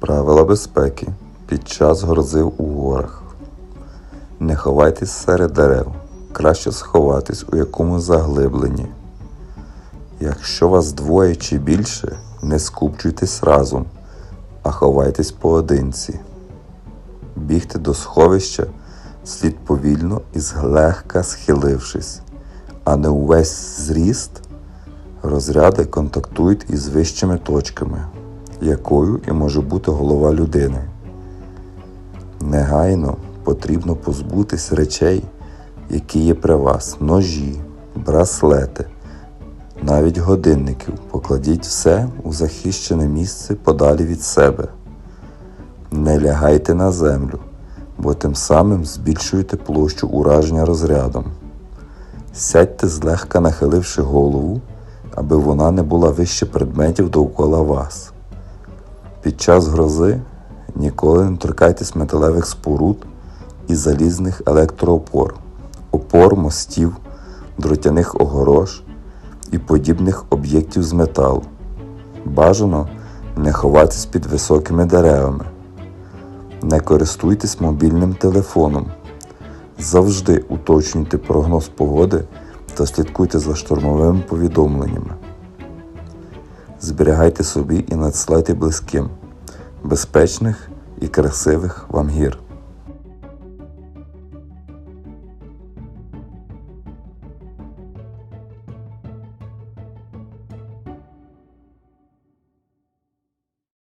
Правила безпеки під час грози у горах. Не ховайтесь серед дерев. Краще сховатись у якомусь заглибленні. Якщо вас двоє чи більше, не скупчуйтесь разом, а ховайтесь поодинці. Бігти до сховища слід повільно і злегка схилившись, а не увесь зріст. Розряди контактують із вищими точками, якою і може бути голова людини. Негайно потрібно позбутись речей, які є при вас: ножі, браслети, навіть годинників. Покладіть все у захищене місце подалі від себе. Не лягайте на землю, бо тим самим збільшуєте площу ураження розрядом. Сядьте злегка нахиливши голову, аби вона не була вище предметів довкола вас. Під час грози ніколи не торкайтесь металевих споруд і залізних електроопор, опор мостів, дротяних огорож і подібних об'єктів з металу. Бажано не ховатись під високими деревами. Не користуйтесь мобільним телефоном. Завжди уточнюйте прогноз погоди та слідкуйте за штормовими повідомленнями. Зберігайте собі і надсилайте близьким безпечних і красивих вам гір.